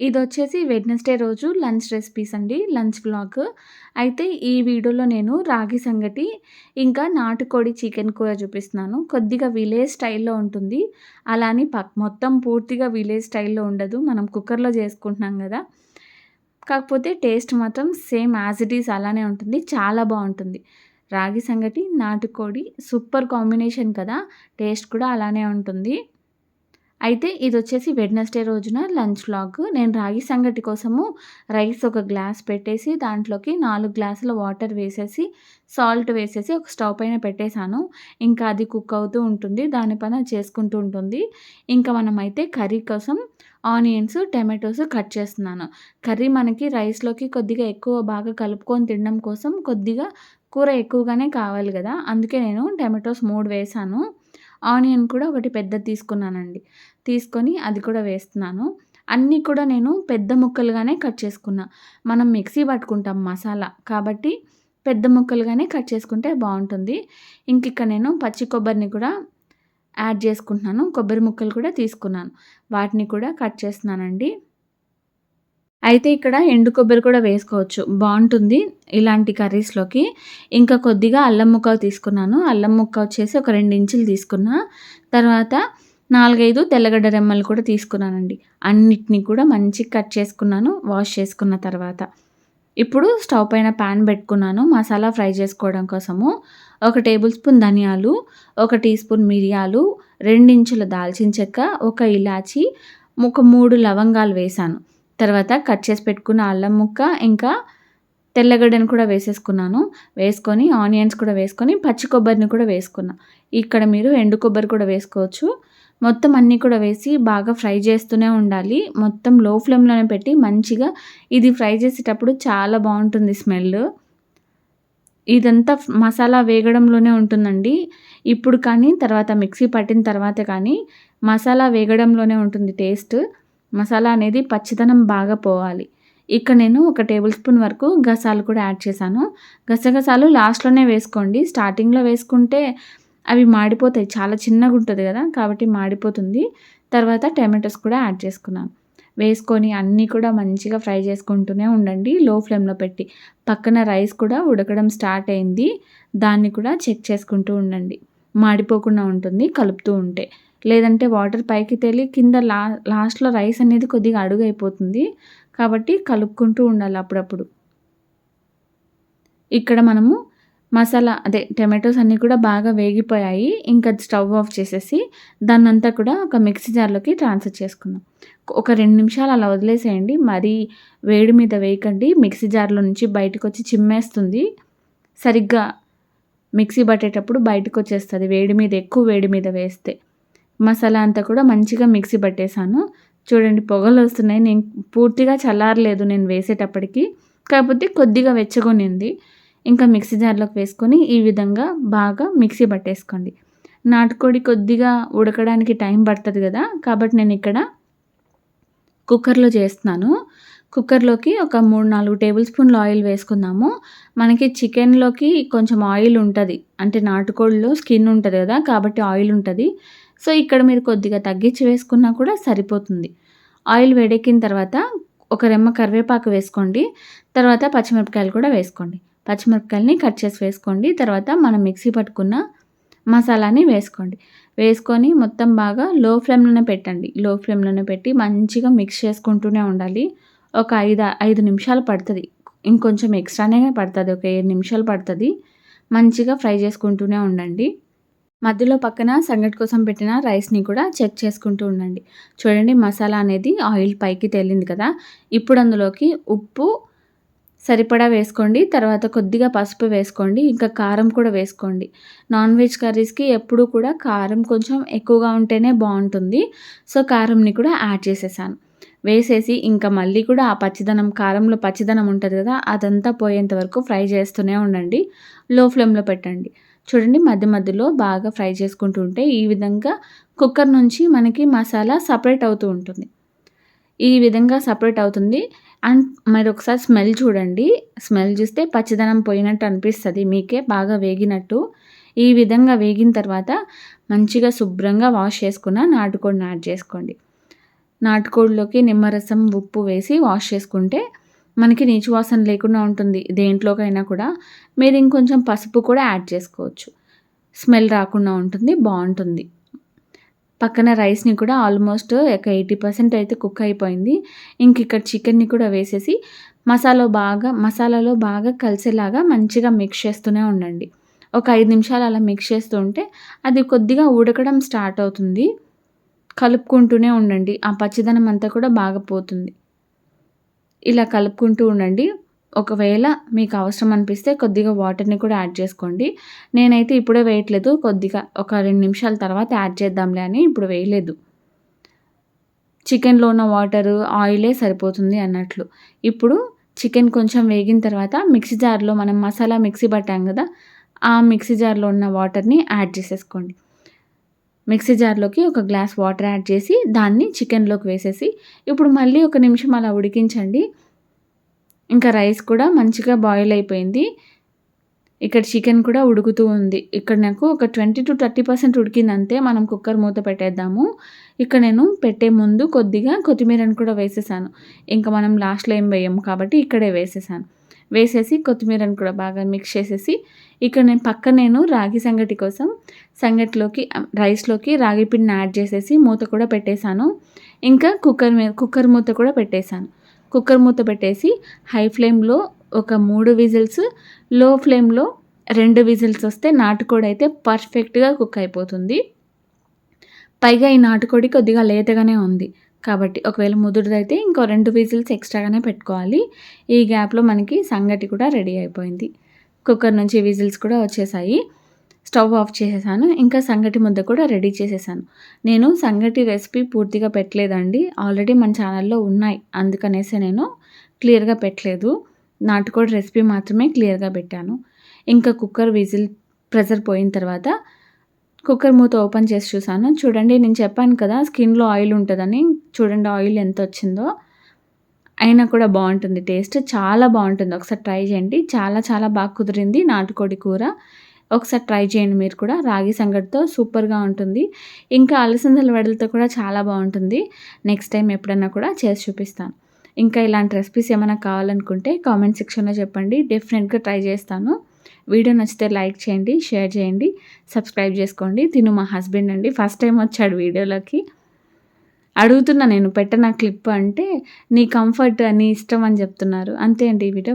ఇది వచ్చేసి వెడ్నెస్డే రోజు లంచ్ రెసిపీస్ అండి. లంచ్ బ్లాగ్ అయితే ఈ వీడియోలో నేను రాగి సంగటి, ఇంకా నాటుకోడి చికెన్ కూర చూపిస్తున్నాను. కొద్దిగా విలేజ్ స్టైల్‌లో ఉంటుంది. అలా అని పక్ మొత్తం పూర్తిగా విలేజ్ స్టైల్‌లో ఉండదు. మనం కుక్కర్‌లో చేసుకుంటున్నాం కదా కాకపోతే టేస్ట్ మాత్రం సేమ్ యాజ్ ఇట్ ఈస్ అలానే ఉంటుంది. చాలా బాగుంటుంది రాగి సంగటి, నాటుకోడి సూపర్ కాంబినేషన్ కదా! టేస్ట్ కూడా అలానే ఉంటుంది. అయితే ఇది వచ్చేసి వెడ్నెస్డే రోజున లంచ్ వ్లాగ్. నేను రాగి సంగటి కోసము రైస్ ఒక గ్లాస్ పెట్టేసి, దాంట్లోకి నాలుగు గ్లాసుల వాటర్ వేసేసి, సాల్ట్ వేసేసి ఒక స్టవ్ పైన పెట్టేసాను. ఇంకా అది కుక్ అవుతూ ఉంటుంది. దాని చేసుకుంటూ ఉంటుంది. ఇంకా మనమైతే కర్రీ కోసం ఆనియన్స్, టమాటోస్ కట్ చేస్తున్నాను. కర్రీ మనకి రైస్‌లోకి కొద్దిగా ఎక్కువ బాగా కలుపుకొని తినడం కోసం కొద్దిగా కూర ఎక్కువగానే కావాలి కదా అందుకే నేను టమాటోస్ మూడు వేసాను ఆనియన్ కూడా ఒకటి పెద్దది తీసుకున్నానండి. తీసుకొని అది కూడా వేస్తున్నాను. అన్నీ కూడా నేను పెద్ద ముక్కలుగానే కట్ చేసుకున్నా. మనం మిక్సీ పట్టుకుంటాం మసాలా. కాబట్టి పెద్ద ముక్కలుగానే కట్ చేసుకుంటే బావుంటుంది. ఇంకిక్కడ నేను పచ్చి కొబ్బరిని కూడా యాడ్ చేసుకుంటున్నాను. కొబ్బరి ముక్కలు కూడా తీసుకున్నాను. వాటిని కూడా కట్ చేస్తున్నానండి. అయితే ఇక్కడ ఎండు కొబ్బరి కూడా వేసుకోవచ్చు. బాగుంటుంది ఇలాంటి కర్రీస్‌లోకి. ఇంకా కొద్దిగా అల్లం ముక్క తీసుకున్నాను. అల్లం ముక్క వచ్చేసి ఒక రెండు ఇంచులు తీసుకున్నా. తర్వాత 4, 5 తెల్లగడ్డ రెమ్మలు కూడా తీసుకున్నానండి. అన్నిటిని కూడా మంచిగా కట్ చేసుకున్నాను. వాష్ చేసుకున్న తర్వాత. ఇప్పుడు స్టవ్ పైన పాన్ పెట్టుకున్నాను. మసాలా ఫ్రై చేసుకోవడం కోసము. ఒక టేబుల్ స్పూన్ ధనియాలు, ఒక టీ స్పూన్ మిరియాలు, 2 ఇంచుల దాల్చిన చెక్క, ఒక ఇలాచి, ఒక మూడు లవంగాలు వేశాను. తర్వాత కట్ చేసి పెట్టుకున్న అల్లం ముక్క, ఇంకా తెల్లగడ్డను కూడా వేసేసుకున్నాను. వేసుకొని ఆనియన్స్ కూడా వేసుకొని, పచ్చి కొబ్బరిని కూడా వేసుకున్నా. ఇక్కడ మీరు ఎండు కొబ్బరి కూడా వేసుకోవచ్చు. మొత్తం అన్నీ కూడా వేసి బాగా ఫ్రై చేస్తూనే ఉండాలి. మొత్తం లో ఫ్లేమ్‌లోనే పెట్టి మంచిగా ఇది ఫ్రై చేసేటప్పుడు చాలా బాగుంటుంది స్మెల్. ఇదంతా మసాలా వేగడంలోనే ఉంటుందండి. ఇప్పుడు కానీ, తర్వాత మిక్సీ పట్టిన తర్వాత కానీ, మసాలా వేగడంలోనే ఉంటుంది టేస్ట్. మసాలా అనేది పచ్చిదనం బాగా పోవాలి. ఇక్కడ నేను ఒక టేబుల్ స్పూన్ వరకు గసాలు కూడా యాడ్ చేశాను. గసగసాలు లాస్ట్‌లోనే వేసుకోండి. స్టార్టింగ్‌లో వేసుకుంటే అవి మాడిపోతాయి. చాలా చిన్నగా ఉంటుంది కదా కాబట్టి మాడిపోతుంది. తర్వాత టమాటోస్ కూడా యాడ్ చేసుకున్నాను. వేసుకొని అన్నీ కూడా మంచిగా ఫ్రై చేసుకుంటూనే ఉండండి లో ఫ్లేమ్‌లో పెట్టి. పక్కన రైస్ కూడా ఉడకడం స్టార్ట్ అయింది. దాన్ని కూడా చెక్ చేసుకుంటూ ఉండండి. మాడిపోకుండా ఉంటుంది కలుపుతూ ఉంటే. లేదంటే వాటర్ పైకి తేలి కింద లా లాస్ట్‌లో రైస్ అనేది కొద్దిగా అడుగయిపోతుంది. కాబట్టి కలుపుకుంటూ ఉండాలి అప్పుడప్పుడు. ఇక్కడ మనము మసాలా అదే టమాటోస్ అన్నీ కూడా బాగా వేగిపోయాయి. ఇంకా స్టవ్ ఆఫ్ చేసేసి దాన్నంతా కూడా ఒక మిక్సీ జార్‌లోకి ట్రాన్స్‌ఫర్ చేసుకుందాం. ఒక రెండు నిమిషాలు అలా వదిలేసేయండి. మరీ వేడి మీద వేయకండి. మిక్సీ జార్‌లో నుంచి బయటకొచ్చి చిమ్మేస్తుంది. సరిగ్గా మిక్సీ పట్టేటప్పుడు బయటకొచ్చేస్తది. వేడి మీద ఎక్కువ వేడి మీద వేస్తే. మసాలా అంతా కూడా మంచిగా మిక్సీ పట్టేసాను. చూడండి పొగలు వస్తున్నాయి నేను పూర్తిగా చల్లారలేదు నేను వేసేటప్పటికి. కాకపోతే కొద్దిగా వెచ్చగొనింది ఇంకా మిక్సీ జార్‌లోకి వేసుకొని ఈ విధంగా బాగా మిక్సీ పట్టేసుకోండి. నాటుకోడి కొద్దిగా ఉడకడానికి టైం పడుతుంది కదా కాబట్టి నేను ఇక్కడ కుక్కర్‌లో చేస్తున్నాను. కుక్కర్‌లోకి ఒక 3, 4 టేబుల్ స్పూన్లు ఆయిల్ వేసుకుందాము. మనకి చికెన్‌లోకి కొంచెం ఆయిల్ ఉంటుంది అంటే నాటుకోడిలో స్కిన్ ఉంటుంది కదా కాబట్టి ఆయిల్ ఉంటుంది సో, ఇక్కడ మీరు కొద్దిగా తగ్గించి వేసుకున్నా కూడా సరిపోతుంది. ఆయిల్ వేడెక్కిన తర్వాత ఒక రెమ్మ కరివేపాకు వేసుకోండి. తర్వాత పచ్చిమిరపకాయలు కూడా వేసుకోండి. పచ్చిమిరపకాయలని కట్ చేసి వేసుకోండి. తర్వాత మనం మిక్సీ పట్టుకున్న మసాలాని వేసుకోండి. వేసుకొని మొత్తం బాగా లో ఫ్లేమ్‌లోనే పెట్టండి. లో ఫ్లేమ్‌లోనే పెట్టి మంచిగా మిక్స్ చేసుకుంటూనే ఉండాలి. ఒక ఐదు ఐదు నిమిషాలు పడుతుంది ఇంకొంచెం ఎక్స్ట్రానే పడుతుంది ఒక ఏడు నిమిషాలు పడుతుంది మంచిగా ఫ్రై చేసుకుంటూనే ఉండండి. మధ్యలో పక్కన సంగటి కోసం పెట్టిన రైస్‌ని కూడా చెక్ చేసుకుంటూ ఉండండి. చూడండి మసాలా అనేది ఆయిల్ పైకి తేలింది కదా! ఇప్పుడు అందులోకి ఉప్పు సరిపడా వేసుకోండి. తర్వాత కొద్దిగా పసుపు వేసుకోండి. ఇంకా కారం కూడా వేసుకోండి. నాన్ వెజ్ కర్రీస్‌కి ఎప్పుడూ కూడా కారం కొంచెం ఎక్కువగా ఉంటేనే బాగుంటుంది సో, కారంని కూడా యాడ్ చేసేసాను. వేసేసి ఇంకా మళ్ళీ కూడా ఆ పచ్చిదనం కారంలో పచ్చిదనం ఉంటుంది కదా అదంతా పోయేంత వరకు ఫ్రై చేస్తూనే ఉండండి. లో ఫ్లేమ్‌లో పెట్టండి. చూడండి మధ్య మధ్యలో బాగా ఫ్రై చేసుకుంటూ ఉంటే ఈ విధంగా కుక్కర్ నుంచి మనకి మసాలా సపరేట్ అవుతూ ఉంటుంది. ఈ విధంగా సపరేట్ అవుతుంది. అండ్ మీరు ఒకసారి స్మెల్ చూడండి. స్మెల్ చూస్తే పచ్చిదనం పోయినట్టు అనిపిస్తుంది మీకే బాగా వేగినట్టు. ఈ విధంగా వేగిన తర్వాత మంచిగా శుభ్రంగా వాష్ చేసుకున్న నాటుకోడిని యాడ్ చేసుకోండి. నాటుకోడిలోకి నిమ్మరసం ఉప్పు వేసి వాష్ చేసుకుంటే మనకి నీచు వాసన లేకుండా ఉంటుంది దేంట్లోకైనా కూడా మీరు ఇంకొంచెం పసుపు కూడా యాడ్ చేసుకోవచ్చు స్మెల్ రాకుండా ఉంటుంది బాగుంటుంది పక్కన రైస్ని కూడా ఆల్మోస్ట్ ఒక ఎయిటీ పర్సెంట్ అయితే కుక్ అయిపోయింది. ఇంక ఇక్కడ చికెన్ని కూడా వేసేసి మసాలా బాగా మసాలాలో బాగా కలిసేలాగా మంచిగా మిక్స్ చేస్తూనే ఉండండి. ఒక ఐదు నిమిషాలు అలా మిక్స్ చేస్తూ ఉంటే అది కొద్దిగా ఉడకడం స్టార్ట్ అవుతుంది. కలుపుకుంటూనే ఉండండి. ఆ పచ్చిదనం అంతా కూడా బాగా పోతుంది. ఇలా కలుపుకుంటూ ఉండండి. ఒకవేళ మీకు అవసరం అనిపిస్తే కొద్దిగా వాటర్ని కూడా యాడ్ చేసుకోండి. నేనైతే ఇప్పుడే వేయట్లేదు. కొద్దిగా ఒక రెండు నిమిషాల తర్వాత యాడ్ చేద్దాంలే అని ఇప్పుడు వేయలేదు. చికెన్లో ఉన్న వాటరు ఆయిలే సరిపోతుంది అన్నట్లు. ఇప్పుడు చికెన్ కొంచెం వేగిన తర్వాత మిక్సీ జార్లో మనం మసాలా మిక్సీ పట్టాం కదా ఆ మిక్సీ జార్లో ఉన్న వాటర్ని యాడ్ చేసేసుకోండి. మిక్సీ జార్లోకి ఒక గ్లాస్ వాటర్ యాడ్ చేసి దాన్ని చికెన్లోకి వేసేసి ఇప్పుడు మళ్ళీ ఒక నిమిషం అలా ఉడికించండి. ఇంకా రైస్ కూడా మంచిగా బాయిల్ అయిపోయింది. ఇక్కడ చికెన్ కూడా ఉడుకుతూ ఉంది. ఇక్కడ నాకు ఒక ట్వంటీ టు థర్టీ పర్సెంట్ ఉడికిందంతే మనం కుక్కర్ మూత పెట్టేద్దాము. ఇక్కడ నేను పెట్టే ముందు కొద్దిగా కొత్తిమీరని కూడా వేసేసాను. ఇంకా మనం లాస్ట్లో ఏం వేయము కాబట్టి ఇక్కడే వేసేసాను. వేసేసి కొత్తిమీరని కూడా బాగా మిక్స్ చేసేసి ఇక్కడ నేను పక్క నేను రాగి సంగటి కోసం సంగటిలోకి రైస్లోకి రాగి పిండిని యాడ్ చేసేసి మూత కూడా పెట్టేశాను. ఇంకా కుక్కర్ మీద కుక్కర్ మూత కూడా పెట్టేశాను. కుక్కర్ మూత పెట్టేసి హై ఫ్లేమ్లో ఒక మూడు విజిల్స్లో ఫ్లేమ్లో రెండు విజిల్స్ వస్తే నాటుకోడి అయితే పర్ఫెక్ట్గా కుక్ అయిపోతుంది. పైగా ఈ నాటుకోడి కొద్దిగా లేతగానే ఉంది. కాబట్టి ఒకవేళ ముదురుదైతే ఇంకో రెండు విజిల్స్ ఎక్స్ట్రాగానే పెట్టుకోవాలి. ఈ గ్యాప్లో మనకి సంగటి కూడా రెడీ అయిపోయింది. కుక్కర్ నుంచి విజిల్స్ కూడా వచ్చేసాయి. స్టవ్ ఆఫ్ చేసేసాను. ఇంకా సంగటి ముద్ద కూడా రెడీ చేసేసాను. నేను సంగటి రెసిపీ పూర్తిగా పెట్టలేదండి. ఆల్రెడీ మన ఛానల్లో ఉన్నాయి. అందుకనేసి నేను క్లియర్గా పెట్టలేదు. నాటుకోడి రెసిపీ మాత్రమే క్లియర్గా పెట్టాను. ఇంకా కుక్కర్ విజిల్ ప్రెజర్ పోయిన తర్వాత కుక్కర్ మూత ఓపెన్ చేసి చూసాను చూడండి నేను చెప్పాను కదా స్కిన్లో ఆయిల్ ఉంటుందని. చూడండి ఆయిల్ ఎంత వచ్చిందో. అయినా కూడా బాగుంటుంది. టేస్ట్ చాలా బాగుంటుంది. ఒకసారి ట్రై చేయండి. చాలా చాలా బాగా కుదిరింది నాటుకోడి కూర. ఒకసారి ట్రై చేయండి మీరు కూడా. రాగి సంగటితో సూపర్గా ఉంటుంది. ఇంకా అలసందల వడలతో కూడా చాలా బాగుంటుంది. నెక్స్ట్ టైం ఎప్పుడన్నా కూడా చేసి చూపిస్తాను. ఇంకా ఇలాంటి రెసిపీస్ ఏమైనా కావాలనుకుంటే కామెంట్ సెక్షన్లో చెప్పండి. డెఫినెట్గా ట్రై చేస్తాను. వీడియో నచ్చితే లైక్ చేయండి షేర్ చేయండి సబ్స్క్రైబ్ చేసుకోండి. తిను మా హస్బెండ్ అండి. ఫస్ట్ టైం వచ్చాడు వీడియోలోకి. అడుగుతున్నా నేను పెట్టిన క్లిప్ అంటే నీ కంఫర్ట్ నీ ఇష్టం అని చెప్తున్నారు. అంతే అండి ఈ వీడియో.